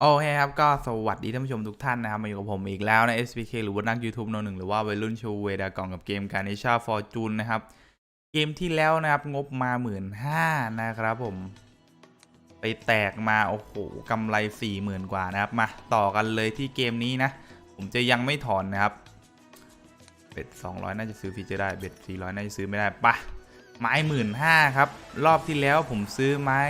โอเคครับ ก็สวัสดีท่านผู้ชมทุกท่านนะครับ มาอยู่กับผมอีกแล้วใน SPK หรือว่านัก YouTube โนหนึ่งหรือว่าวัยรุ่นชูเวดากองกับเกมการ n ชาฟอร์จูนนะครับ เกมที่แล้วนะครับ งบมาหมื่นห้านะครับผม ไปแตกมาโอ้โหกำไร4ี่หมื่นกว่านะครับ มาต่อกันเลยที่เกมนี้นะ ผมจะยังไม่ถอนนะครับ เบ็ด200น่าจะซื้อฟีเจอร์ได้ เบ็ด400น่าจะซื้อไม่ได้ปะไม้หมื่นห้าครับ รอบที่แล้วผมซื้อไม้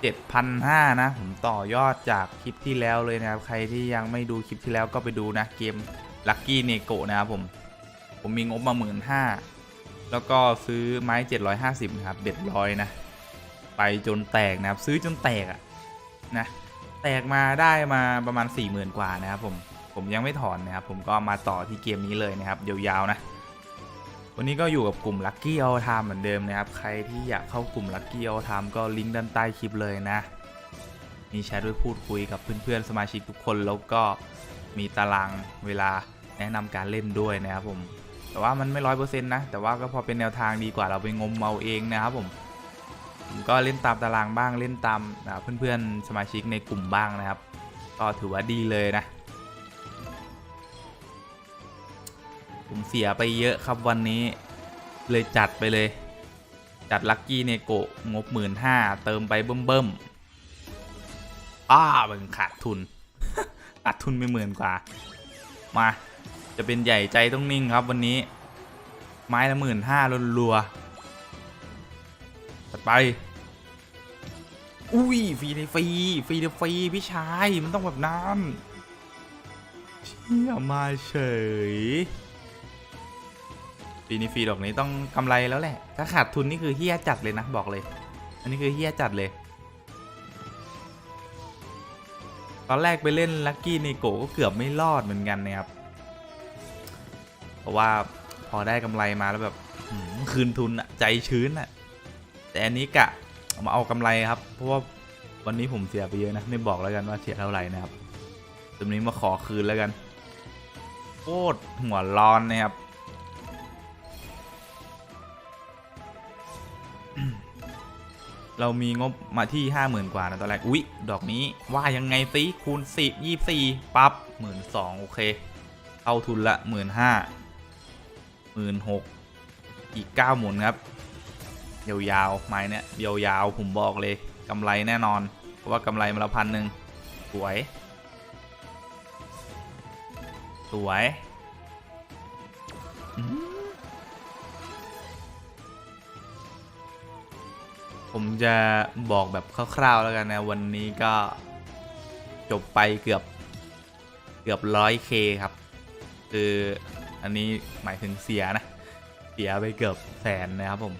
7,500 นะ ผมต่อยอดจากคลิปที่แล้วเลยนะครับ ใครที่ยังไม่ดูคลิปที่แล้วก็ไปดูนะ เกม Lucky n e g o นะครับผม ผมมีงบมา 15,000แล้วก็ซื้อไม้ 750 นะครับเบ็ดร้อยนะ ไปจนแตกนะครับ ซื้อจนแตกอะนะ แตกมาได้มาประมาณ 40,000 กว่านะครับผม ผมยังไม่ถอนนะครับ ผมก็มาต่อที่เกมนี้เลยนะครับยาวๆนะ วันนี้ก็อยู่กับกลุ่ม Lucky All Time เหมือนเดิมนะครับ ใครที่อยากเข้ากลุ่ม Lucky All Time ก็ลิงก์ด้านใต้คลิปเลยนะ มีแชทไว้พูดคุยกับเพื่อนๆสมาชิกทุกคนแล้วก็มีตารางเวลาแนะนำการเล่นด้วยนะครับผม แต่ว่ามันไม่ร้อยเปอร์เซ็นต์นะ แต่ว่าก็พอเป็นแนวทางดีกว่าเราไปงมเอาเองนะครับผมผมก็เล่นตามตารางบ้างเล่นตามเพื่อนๆสมาชิกในกลุ่มบ้างนะครับ ก็ถือว่าดีเลยนะ ผมเสียไปเยอะครับวันนี้เลยจัดไปเลย จัดลัคกี้เนโกะงบหมื่นห้าเติมไปเบิ่มเบิ่มๆอ้าเบิ่งขาดทุนขาดทุนไปหมื่นกว่า มา จะเป็นใหญ่ใจต้องนิ่งครับวันนี้ ไม้ละหมื่นห้ารัวๆตัดไปอุ้ยฟรีในฟรีฟรีในฟรีพี่ชาย มันต้องแบบนั้นเชี่ยมาเฉย ปีนี้ฟรีดอกนี้ต้องกำไรแล้วแหละ ถ้าขาดทุนนี่คือเฮี้ยจัดเลยนะบอกเลย อันนี้คือเฮี้ยจัดเลย ตอนแรกไปเล่นลัคกี้ในโกก็เกือบไม่รอดเหมือนกันนะครับ เพราะว่าพอได้กำไรมาแล้วแบบคืนทุนอะใจชื้นอะแต่อันนี้กะมาเอากำไรครับ เพราะว่าวันนี้ผมเสียไปเยอะนะไม่บอกแล้วกันว่าเสียเท่าไหร่นะครับตรงนี้มาขอคืนแล้วกันโคตรหัวร้อนนะครับ เรามีงบมาที่ 50,000 กว่านะตอนแรก อุ๊ย ดอกนี้ว่ายังไงสิคูณ 10 24 ปั๊บ12,000 โอเค เอาทุนละ 15,000 16,000 อีก 9 หมุนครับ ยาวๆไม้เนี่ยยาวๆผมบอกเลยกำไรแน่นอน เพราะว่ากำไรมาละพันหนึ่งสวย สวย อืม ผมจะบอกแบบคร่าวๆแล้วกันนะ วันนี้ก็จบไปเกือบเกือบร้อยเคครับ คืออันนี้หมายถึงเสียนะ เสียไปเกือบแสนนะครับผม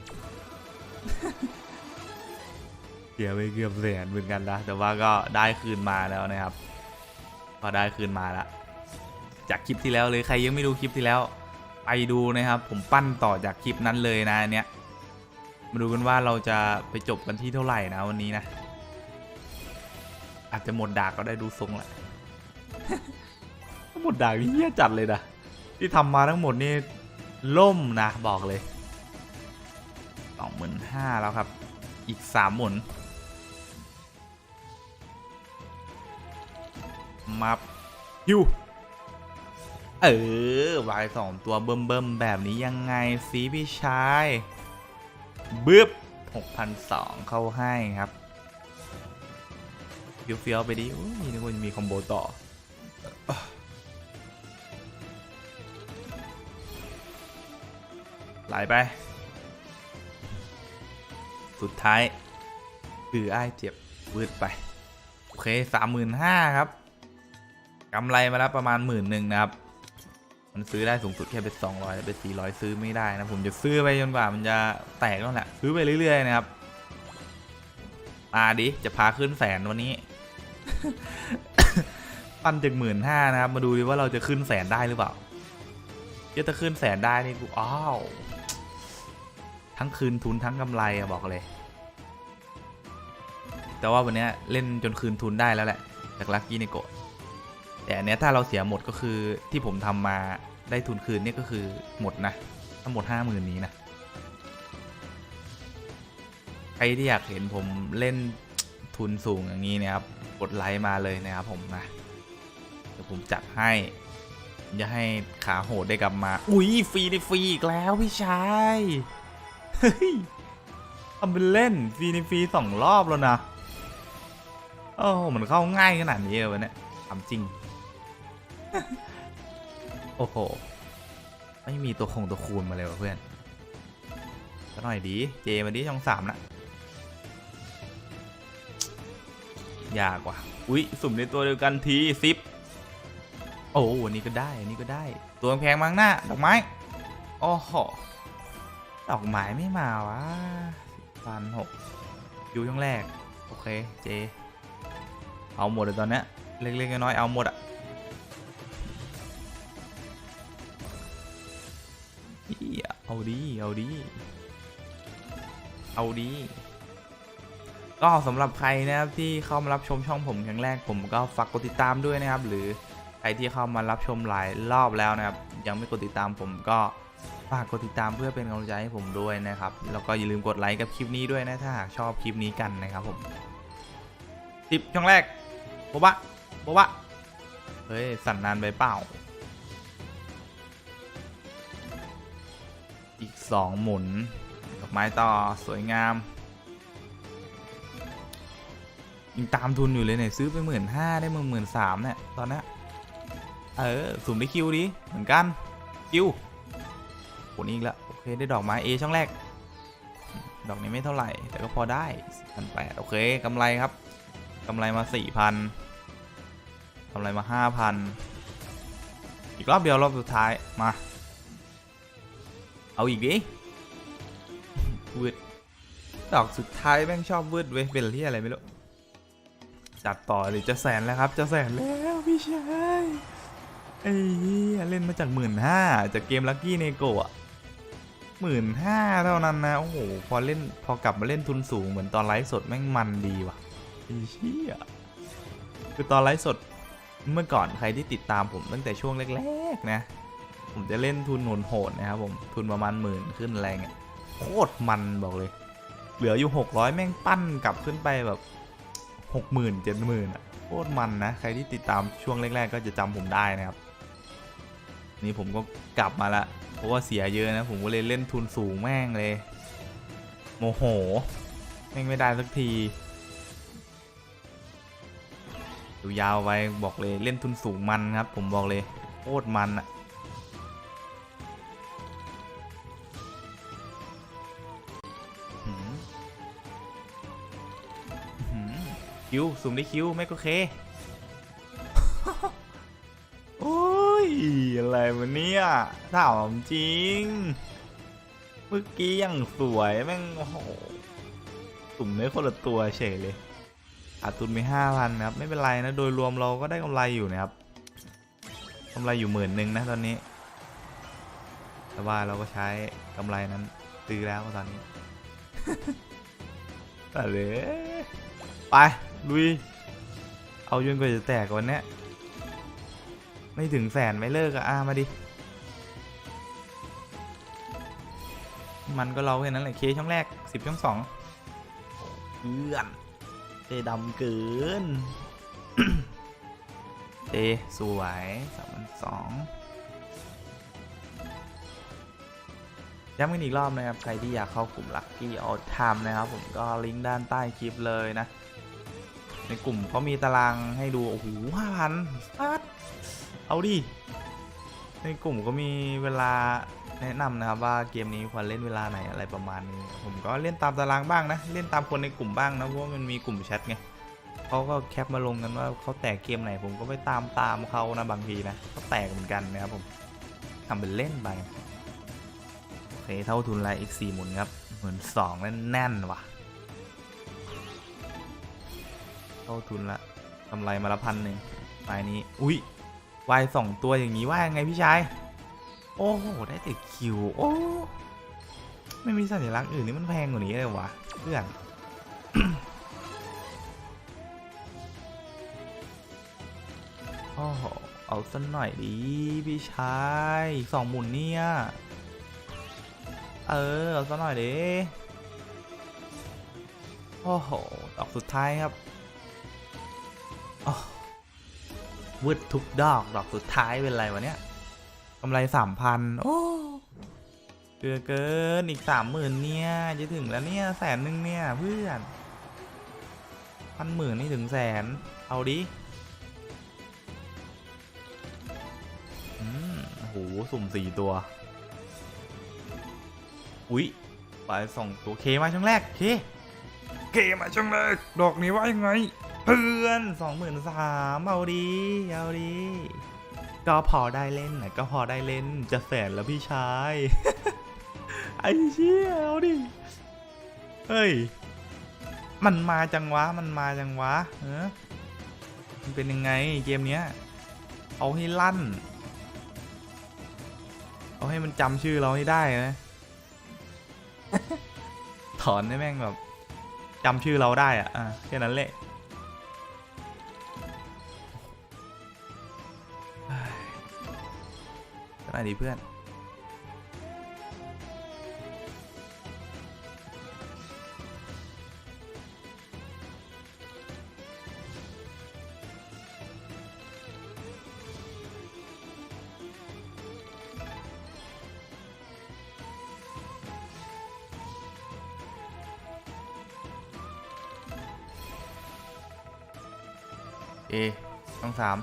เสียไปเกือบแสนเหมือนกันนะแต่ว่าก็ได้คืนมาแล้วนะครับพอได้คืนมาแล้วจากคลิปที่แล้วเลยใครยังไม่ดูคลิปที่แล้ว ไปดูนะครับ ผมปั้นต่อจากคลิปนั้นเลยนะอันเนี้ย มาดูกันว่าเราจะไปจบกันที่เท่าไหร่นะวันนี้นะ อาจจะหมดดากก็ได้ดูทรงแหละหมดดากนี่เหี้ยจัดเลยนะที่ทำมาทั้งหมดนี่ล่มนะบอกเลยสองหมื่นห้าแล้วครับ อีกสามหมุนมาฮิวเออวายสองตัวเบิ่มๆแบบนี้ยังไงสิพี่ชาย บึ๊บ6,002เข้าให้ครับเฟี้ยวๆไปดิอุ้ยนึกว่าจะมีคอมโบต่อไหลไป สุดท้ายคือไอ้เจ็บวืดไป โอเคสามหมื่นห้าครับกำไรมาแล้วประมาณหมื่นหนึ่งนะครับ มันซื้อได้สูงสุดแค่เป็น200แต่เป็น400ซื้อไม่ได้นะผมจะซื้อไปจนกว่ามันจะแตกแล้วแหละซื้อไปเรื่อยๆนะครับมาดิจะพาขึ้นแสนวันนี้ ปั้นจากหมื่นห้านะครับ มาดูดิว่าเราจะขึ้นแสนได้หรือเปล่าเดี๋ยวถ้าขึ้นแสนได้นี่กูอ้าวทั้งคืนทุนทั้งกำไรอะบอกเลย แต่ว่าวันนี้เล่นจนคืนทุนได้แล้วแหละจากลักกี้ในโกด แต่อันเนี้ยถ้าเราเสียหมดก็คือที่ผมทำมาได้ทุนคืนเนี่ยก็คือหมดนะทั้งหมดห้าหมื่นนี้นะใครที่อยากเห็นผมเล่นทุนสูงอย่างนี้นะครับกดไลค์มาเลยนะครับผมนะเดี๋ยวผมจัดให้จะให้ขาโหดได้กลับมา อุ้ยฟรีในฟรีอีกแล้วพี่ชายเฮ้ยทำเป็นเล่นฟรีในฟรีสองรอบแล้วนะโอ้โหมันเข้าง่ายขนาดนี้เลยวะเนี่ยทำจริง โอ้โห ไม่มีตัวคงตัวคูณมาเลยวะเพื่อนก็หน่อยดี เจมาดิช่องสามนะยากว่ะ อุ๊ย สุ่มในตัวเดียวกันทีซิปโอ้อันนี้ก็ได้อันนี้ก็ได้ ตัวแพงมั้งหน้า ดอกไม้โอ้โหดอกไม้ไม่มาวะพันหกอยู่ช่องแรก โอเค เจ เอาหมดเลยตอนเนี้ยเล็กๆน้อยๆเอาหมดอะ เอาดี เอาดี เอาดี ก็สำหรับใครนะครับที่เข้ามารับชมช่องผมครั้งแรกผมก็ฝากกดติดตามด้วยนะครับ หรือใครที่เข้ามารับชมหลายรอบแล้วนะครับ ยังไม่กดติดตามผมก็ฝากกดติดตามเพื่อเป็นกำลังใจให้ผมด้วยนะครับ แล้วก็อย่าลืมกดไลค์กับคลิปนี้ด้วยนะถ้าหากชอบคลิปนี้กันนะครับผมสิบช่องแรกโบบะโบบะเฮ้ยสั่นนานไปเปล่า สองหมุน ดอกไม้ต่อสวยงามยังตามทุนอยู่เลยเนี่ยซื้อไปหมื่นห้าได้มาหมื่นสามเนี่ยตอนนี้เออสุ่มได้คิวดีเหมือนกันคิวผลอีกแล้วโอเคได้ดอกไม้ A ช่องแรก ดอกนี้ไม่เท่าไหร่ แต่ก็พอได้พันแปดโอเคกำไรครับกำไรมาสี่พันกำไรมาห้าพันอีกรอบเดียวรอบสุดท้ายมา เอาอีกดิวืดดอกสุดท้ายแม่งชอบวืดเว้ยเป็นที่อะไรไม่รู้จัดต่อเลยจะแสนแล้วครับ จะแสนแล้วพี่ชายไอ้เหี้ยเล่นมาจากหมื่นห้าจากเกมลัคกี้เนโกะหมื่นห้าเท่านั้นนะ โอ้โห พอเล่นพอกลับมาเล่นทุนสูงเหมือนตอนไลฟ์สดแม่งมันดีว่ะไอ้เชี่ยคือตอนไลฟ์สดเมื่อก่อนใครที่ติดตามผมตั้งแต่ช่วงแรกๆนะ ผมจะเล่นทุนโหดนะครับผมทุนประมาณหมื่นขึ้นแรงอะโคตรมันบอกเลย เหลืออยู่ 600 แม่งปั้นกลับขึ้นไปแบบหกหมื่นเจ็ดหมื่นอะโคตรมันนะ ใครที่ติดตามช่วงแรก ๆ ก็จะจำผมได้นะครับ นี่ผมก็กลับมาละเพราะว่าเสียเยอะนะ ผมก็เลยเล่นทุนสูงแม่งเลย โมโห แม่งไม่ได้สักทีดูยาวไปบอกเลยเล่นทุนสูงมันครับ ผมบอกเลยโคตรมันอะ คิวสุ่มได้คิวไม่ก็เค โอ้ย อะไรวะเนี่ยถามจริง เมื่อกี้ยังสวยแม่งโอ้โหสุ่มได้คนละตัวเฉยเลยอาตุนไปห้าพันนะครับ ไม่เป็นไรนะ โดยรวมเราก็ได้กำไรอยู่นะครับกำไรอยู่หมื่นหนึ่งนะตอนนี้ แต่ว่าเราก็ใช้กำไรนั้นซื้อแล้วตอนนี้ แต่เลยไป ลุย เอาจนกว่าจะแตกวันเนี้ยไม่ถึงแสนไม่เลิกอะอามาดิ มันก็เราแค่นั้นแหละเคช่องแรกสิบช่องสองเพื่อนเจดำเกินเจสวยสามพันสองย้ำกันอีกรอบนะครับ ใครที่อยากเข้ากลุ่ม Lucky All Time นะครับ ผมก็ลิงก์ด้านใต้คลิปเลยนะ ในกลุ่มเขามีตารางให้ดู โอ้โหห้าพันซัดเอาดิ ในกลุ่มก็มีเวลาแนะนำนะครับว่าเกมนี้ควรเล่นเวลาไหนอะไรประมาณนี้ ผมก็เล่นตามตารางบ้างนะ เล่นตามคนในกลุ่มบ้างนะเพราะมันมีกลุ่มแชทไงเขาก็แคปมาลงกันว่าเขาแตกเกมไหนผมก็ไปตามตามเขานะบางทีนะเขาแตกเหมือนกันนะครับผมทำเป็นเล่นไปโอเคเท่าทุนไรอีกสี่หมุนครับเหมือนสองแน่นๆว่ะ เข้าทุนละกำไรมาละพันหนึ่งไม้นี้ อุ้ยวายสองตัวอย่างนี้ว่ายังไงพี่ชาย โอ้โห ได้แต่คิว โอ้ ไม่มีสัญลักษณ์อื่นนี่มันแพงกว่านี้เลยวะเพื่อนโอ้โหเอาสักหน่อยดีพี่ชายสองหมุนเนี่ย เออ เอาสักหน่อยดิ โอ้โหดอกสุดท้ายครับ วืดทุกดอก ดอกสุดท้ายเป็นไรวะเนี่ยกำไรสามพันโอ้เกินเกินอีกสามหมื่นเนี่ย จะถึงแล้วเนี่ยแสนหนึ่งเนี่ยเพื่อนพันหมื่นนี่ถึงแสน เอาดิอืมโอ้โหสุ่มสี่ตัว อุ๊ยไปสองตัวเคมาช่องแรกเคเกมมาช่องแรก ดอกนี้ว่ายังไง เพื่อนสองหมื่นสามเอาดีเอาดีก็พอได้เล่นนะก็พอได้เล่นจะแสนแล้วพี่ชาย ไอ้เชี่ยเอาดิเฮ้ย มันมาจังวะ มันมาจังวะเออมันเป็นยังไงเกมเนี้ย เอาให้ลั่น เอาให้มันจำชื่อเราให้ได้นะถอนได้แม่งแบบจำชื่อเราได้อะอะแค่นั้นแหละ ก็ได้ดีเพื่อน เอต้องสาม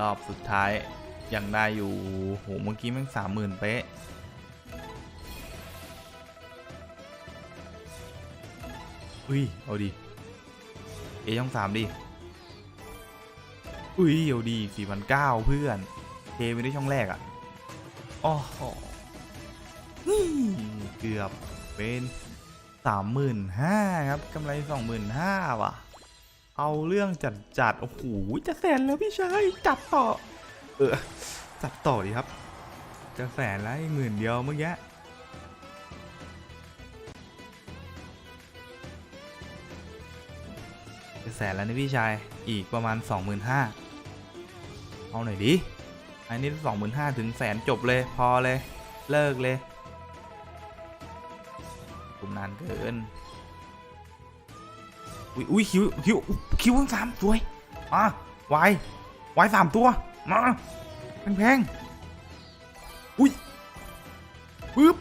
รอบสุดท้ายยังได้อยู่โหเมื่อกี้แม่งสามหมื่นเป๊ะอุ้ย เอาดีเอช่องสามดิ อุ้ย เอาดีสี่พันเก้าเพื่อนเคไม่ได้ช่องแรกอะ่ะอ๋อโหนี่เกือบเป็นสามหมื่นห้าครับกำไรสองหมื่นห้าว่ะ เอาเรื่องจัดจัดโอ้โหจะแสนแล้วพี่ชายจัดต่อ เออจัดต่อดีครับ จะแสนแล้วหมื่นเดียวเมื่อกี้จะแสนแล้วนะพี่ชายอีกประมาณ 25,000เอาหน่อยดิอันนี้25,000ถึงแสนจบเลยพอเลย เลิกเลยคุมนานเกิน อุ้ยอุ้ยคิวคิวคิวทั้งสามสวยมาไวายวายสามตัวมาแพงๆอุ้ยปึ๊บ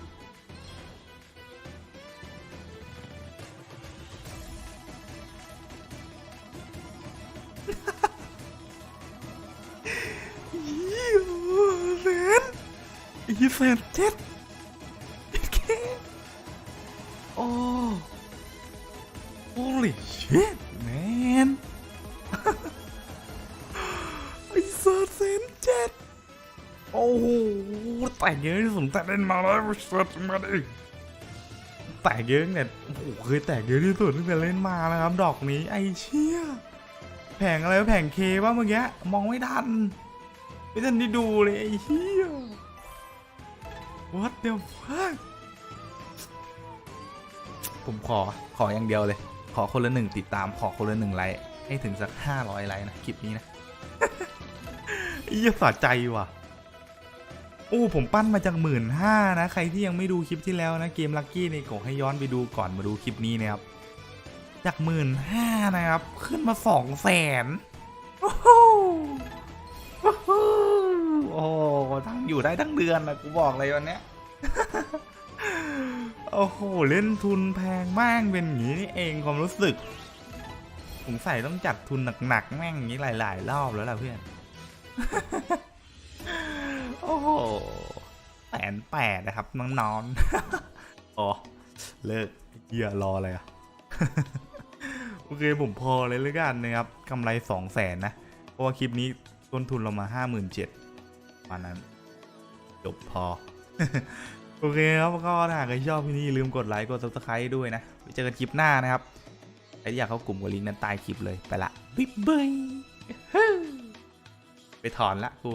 ยี่แสนยี่แสนเจ็ด แต่เยอะที่สุดแต่เล่นมาแล้วสัตว์มาดิแต่เยอะเนี่ยโอ้โหเคยแตกเยอะที่สุดตั้งแต่เล่นมาแล้วครับ ดอกนี้ไอ้เชี่ยแผงอะไรแผงเคป่ะเมื่อกี้มองไม่ทันไม่ทันได้ดูเลยไอ้เหี้ย What the fuck ผมขอขออย่างเดียวเลย ขอคนละหนึ่งติดตามขอคนละหนึ่งไลค์ให้ถึงสักห้าร้อยไลค์นะคลิปนี้นะอ้เหี้ยสะใจว่ะ โอ้ผมปั้นมาจากหมื่นห้านะ ใครที่ยังไม่ดูคลิปที่แล้วนะเกมลักกี้นี่ขอให้ย้อนไปดูก่อนมาดูคลิปนี้นะครับ จากหมื่นห้านะครับ ขึ้นมาสองแสนโอ้โหโอ้โหโอ้โหทั้งอยู่ได้ทั้งเดือนนะกูบอกเลยวันเนี้ยโอ้โห เล่นทุนแพงมากเป็นอย่างนี้นี่เองความรู้สึกสงสัยต้องจัดทุนหนักๆแม่งอย่างนี้หลาย ๆ รอบแล้วล่ะเพื่อนโอ้โห แสนแปดนะครับน้องๆอ๋อเลิกเหี้ยรออะไรอะโอเคผมพอเลยแล้วกันนะครับกำไรสองแสนนะ เพราะว่าคลิปนี้ต้นทุนเรามาห้าหมื่นเจ็ดมานั้น จบพอ โอเคครับก็ถ้าใครชอบพี่นี่อย่าลืมกดไลค์กด subscribe ด้วยนะไปเจอกันคลิปหน้านะครับใครที่อยากเข้ากลุ่มกดลิงก์นั้นใต้คลิปเลยไปละ บ๊ายบายไปถอนละกู